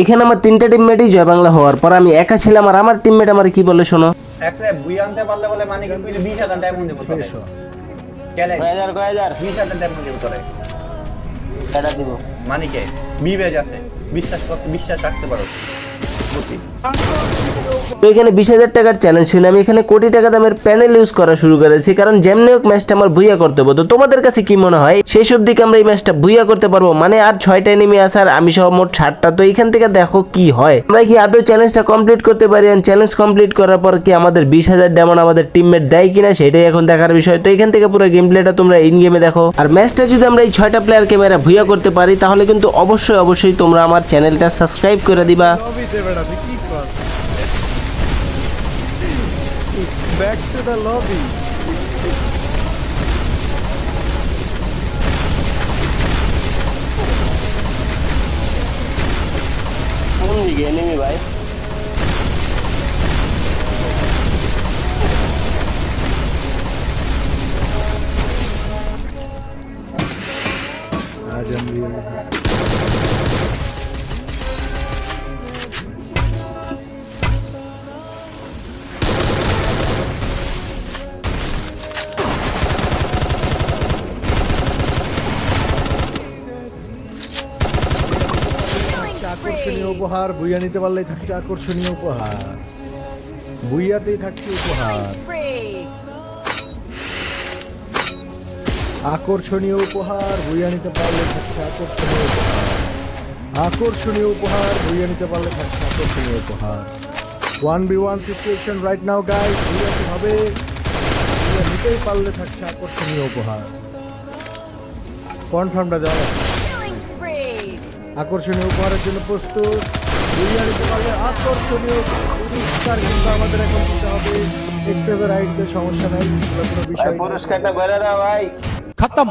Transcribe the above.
এখানে আমার তিনটা টিমমেটই জয় বাংলা হওয়ার পর আমি একা ছিলাম আর আমার টিমমেট আমার কি বলে শোনো? আনতে পারলে বলে মানে কি বিশ হাজার ডায়মন্ড দেবো বিশ হাজার ডায়মন্ড দেবো তোরে। এটা দিব। মানিকে বিবেজ আছে। বিশ্বাস করতে বিশ্বাস রাখতে পারো। বুঝি তো এখানে বিশ হাজার টাকার চ্যালেঞ্জ শুনে আমি এখানে কোটি টাকা দামের প্যানেল ইউজ করা শুরু করেছি, কারণ যেমনি হোক ম্যাচটা আমার ভুইয়া করতে হবে। তো তোমাদের কাছে কি মনে হয়, সেই সব দিকে আমরা এই ম্যাচটা ভুইয়া করতে পারব? মানে আর ছয়টা এনিমি আসার, আমি সহ মোট ষাটটা তো এখান থেকে দেখো কি হয়। আমরা কি আদৌ চ্যালেঞ্জটা কমপ্লিট করতে পারি? চ্যালেঞ্জ কমপ্লিট করার পর কি আমাদের বিশ হাজার ডেমন আমাদের টিমমেট দেয় কিনা, সেটাই এখন দেখার বিষয়। তো এখান থেকে পুরো গেম প্লেটা তোমরা ইন গেমে দেখো। আর ম্যাচটা যদি আমরা এই ছয়টা প্লেয়ার ক্যামেরা ভুইয়া করতে পারি, তাহলে কিন্তু অবশ্যই অবশ্যই তোমরা আমার চ্যানেলটা সাবস্ক্রাইব করে দিবা। us. Back to the lobby. only enemy, bhai. आज हम भी আকর্ষণীয় উপহার, বুইয়া নিতে পারলেই থাকছে আকর্ষণীয় উপহার। বুইয়াতেই থাকছে উপহার। আকর্ষণীয় উপহার, বইয়া নিতে পারলে থাকছে আকর্ষণীয় উপহার। আকর্ষণীয় উপহার, বইয়া নিতে পারলে থাকছে আকর্ষণীয় উপহার। One v one situation right now guys বইয়া কি হবে? বইয়া নিতেই পারলে থাকছে আকর্ষণীয় উপহার। কনফার্মটা দেওয়া। আকর্ষণীয় উপহারের জন্য প্রস্তুত। আকর্ষণীয় কিন্তু আমাদের সমস্যা নাই পুরস্কারটা ভাই। খতম।